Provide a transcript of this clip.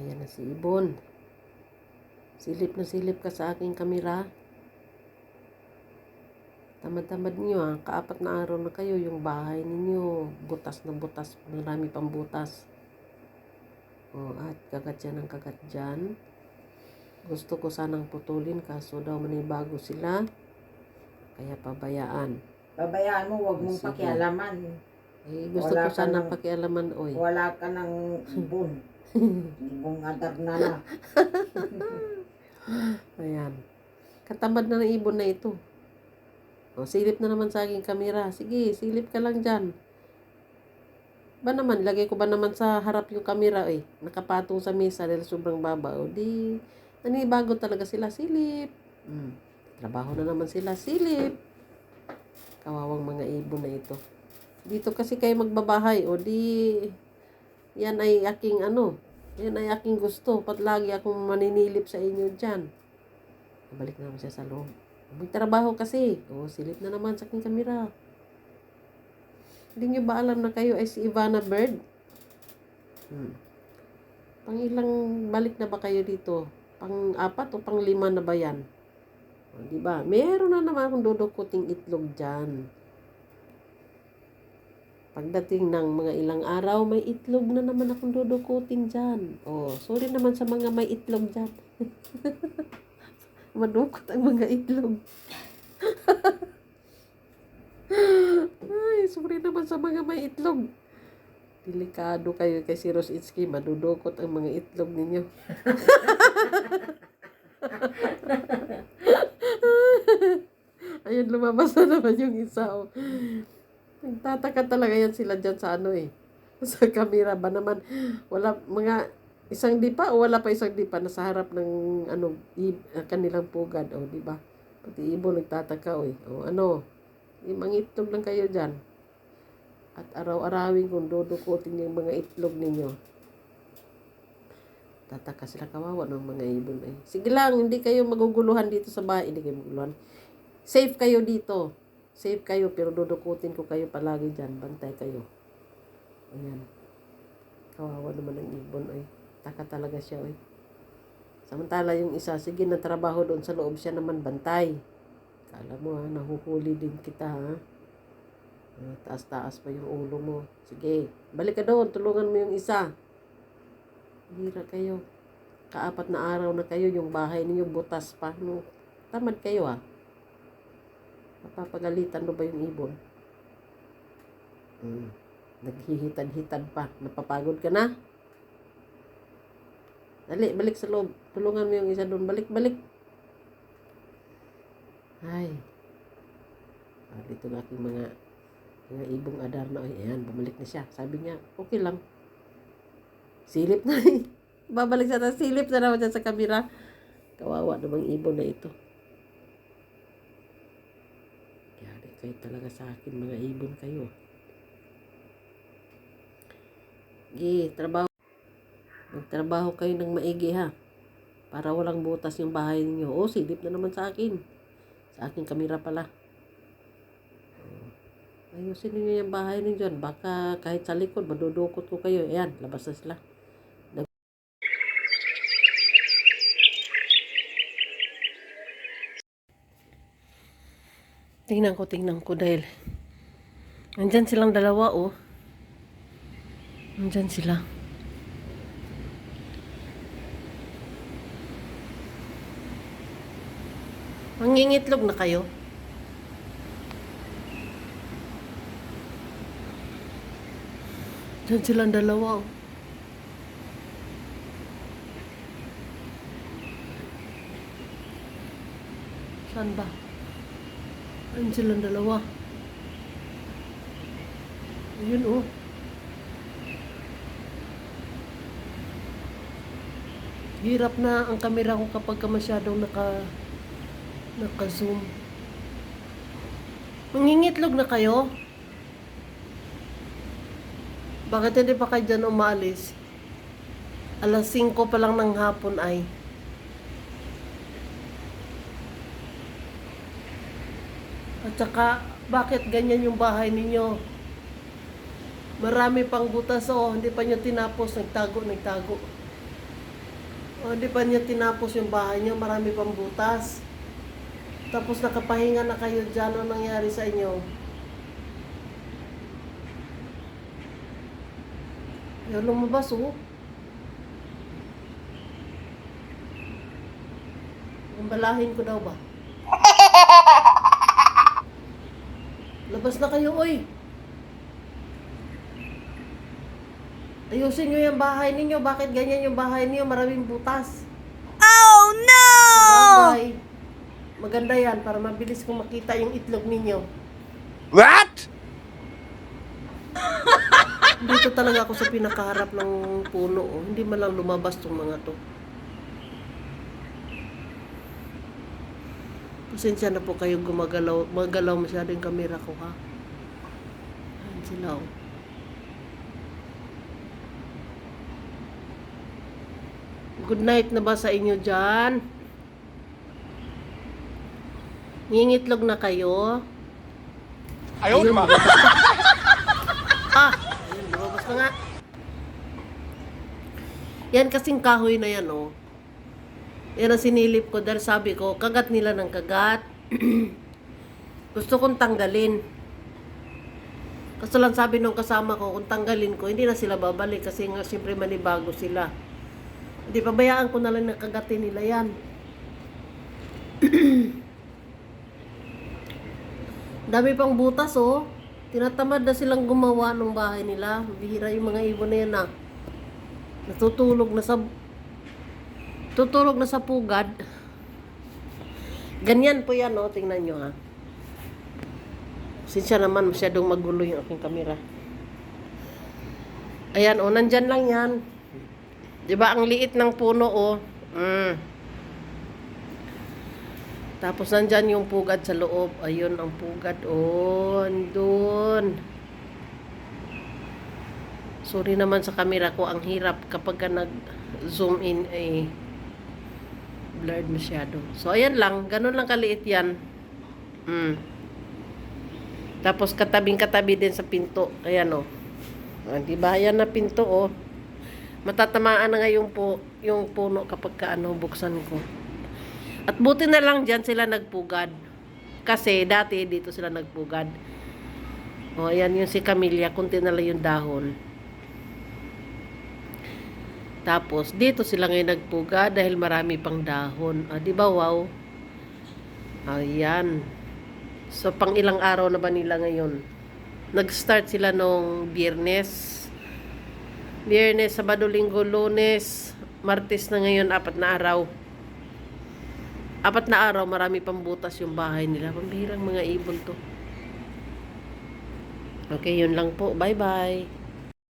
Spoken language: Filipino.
Ayan na si Ibon. Silip na silip ka sa aking kamera. Tamad-tamad niyo ah. Kaapat na araw na kayo yung bahay ninyo. Butas na butas. Marami pang butas. O, at kagat yan ang kagat dyan. Gusto ko sanang putulin kaso daw manibago sila. Kaya pabayaan. Babayaan mo, huwag mong Sige. pakialaman. Eh, gusto Wala ko ka sanang ng- pakialaman, oy. Wala ka ng ibon. Ibong adar na na. Ayan. Katamad na ng ibon na ito. O, silip na naman sa aking kamera. Sige, silip ka lang dyan. Ba naman, lagay ko ba naman sa harap yung kamera eh. Nakapatong sa mesa dahil sobrang baba. O di, nanibago talaga sila. Silip. Mm. Trabaho na naman sila. Silip. Kawawang mga ibon na ito. Dito kasi kayo magbabahay. O di, yan ay aking ano, yan ay aking gusto. Pat lagi akong maninilip sa inyo dyan. Balik na siya sa loob. May trabaho kasi. O, silip na naman sa aking kamera. Hindi nyo ba alam na kayo ay si Ivana Bird? Hmm. Pang ilang balik na ba kayo dito? Pang apat o pang lima na ba yan? O, di ba? Meron na naman akong dudukuting itlog dyan. Pagdating ng mga ilang araw, may itlog na naman akong dudukutin dyan. Oh, sorry naman sa mga may itlog dyan. Madukot ang mga itlog. Ay, sorry naman sa mga may itlog. Delikado kayo kay si Rositsky. Madudukot ang mga itlog ninyo. Ayun, lumabas na naman yung isa. Oh. Nagtataka talaga yan sila dyan sa ano eh. Sa kamera ba naman. Wala, mga isang dipa o wala pa isang dipa na sa harap ng ano, i, kanilang pugad. O, di ba? Pati ibon nagtataka o eh. O, ano, limang itlog lang kayo dyan. At araw-arawin kung dudukutin yung mga itlog ninyo. Tataka sila kawawa ng mga ibon ay. Sige lang, hindi kayo maguguluhan dito sa bahay. Hindi kayo maguguluhan. Safe kayo dito. Safe kayo, pero dudukutin ko kayo palagi dyan. Bantay kayo. Ayan. Kawawa naman ang ibon ay. Taka talaga siya ay. Samantala yung isa, sige na trabaho doon sa loob siya naman bantay. Kala mo ha, nahuhuli din kita ha. Ah, Taas-taas pa yung ulo mo. Sige, balik ka doon, tulungan mo yung isa. Hira kayo. Kaapat na araw na kayo, yung bahay ninyo butas pa. No, tamad kayo ah. Mapapagalitan mo ba yung ibon? Hmm. Naghihitad-hitad pa. Napapagod ka na? Dali, balik sa loob. Tulungan mo yung isa doon. Balik, balik. Ay. Ah, dito na aking mga mga ibong adar na. Ay, ayan, bumalik na siya. Sabi niya, okay lang. Silip na eh. Babalik sa. Silip na naman siya sa kamera. Kawawa namang ibon na ito. Kayo talaga sa akin, mga ibon kayo. Gi, trabaho. Magtrabaho kayo ng maigi ha. Para walang butas yung bahay ninyo. Oh, silip na naman sa akin. Sa aking kamera pala. Ayusin niyo yung bahay ninyo dyan. Baka kahit sa likod, madudukot ko kayo. Ayan, labas na sila. Tingnan ko, tingnan ko dahil nandyan silang dalawa oh. Nandyan sila. Mangingitlog na kayo? Diyan silang dalawa. oh. Saan ba? Ayun silang dalawa. Ayun oh. Hirap na ang kamera ko kapag ka masyadong naka naka-zoom. Mangingitlog na kayo? Bakit hindi pa kayo dyan umalis? Alas 5 pa lang ng hapon ay. At saka, bakit ganyan yung bahay ninyo? Marami pang butas oh, hindi pa nyo tinapos, nagtago, nagtago. O, di pa niya tinapos yung bahay niyo, marami pang butas. Tapos nakapahinga na kayo dyan, ano nangyari sa inyo? Ayaw lumabas, oh. Umbalahin ko daw ba? Labas na kayo, oy! Ayusin nyo yung bahay ninyo. Bakit ganyan yung bahay ninyo? Maraming butas. Oh no! Bagay. Maganda yan para mabilis kong makita yung itlog ninyo. What? Dito talaga ako sa pinakaharap ng puno. Oh. Hindi man lang lumabas tong mga to. Pasensya na po kayo gumagalaw. Magalaw masyado yung kamera ko ha. Ayan sila oh. Good night na ba sa inyo dyan? Ngingitlog na kayo? Ayaw Ayun, Ah! Ayun, lumabas na nga. Yan kasing kahoy na yan, oh. Yan ang sinilip ko dahil sabi ko, kagat nila ng kagat. Gusto kong tanggalin. Kaso lang sabi nung kasama ko, kung tanggalin ko, hindi na sila babalik kasi nga siyempre manibago sila. Hindi, pabayaan ko na lang na kagatin nila yan. Dami pang butas, oh. Tinatamad na silang gumawa ng bahay nila. Bihira yung mga ibon na yan, ah. Natutulog na sa... Tutulog na sa pugad. Ganyan po yan, oh. Tingnan nyo, ha. Sinsya naman, masyadong magulo yung aking kamera. Ayan, oh. Nandyan lang yan. Di ba ang liit ng puno, oh. Mm. Tapos nandyan yung pugad sa loob. Ayun ang pugad. Oh, andun. Sorry naman sa camera ko. Ang hirap kapag ka nag-zoom in ay blurred masyado. So, ayan lang. Ganun lang kaliit yan. Mm. Tapos katabing-katabi din sa pinto. Ayan oh. Ah, di ba? Ayan na pinto oh. Matatamaan na nga yung, po, yung puno kapag ka ano, buksan ko. At buti na lang dyan sila nagpugad. Kasi dati dito sila nagpugad. O, ayan yung si Camilla. Kunti na lang yung dahon. Tapos, dito sila ngayon nagpugad dahil marami pang dahon. Ah, di ba wow? Ayan. So, pang ilang araw na ba nila ngayon? Nag-start sila nung biyernes. Biyernes, Sabado, Linggo, Lunes, Martes na ngayon, apat na araw. Apat na araw, marami pang butas yung bahay nila. Pambihirang mga ibon to. Okay, yun lang po. Bye-bye.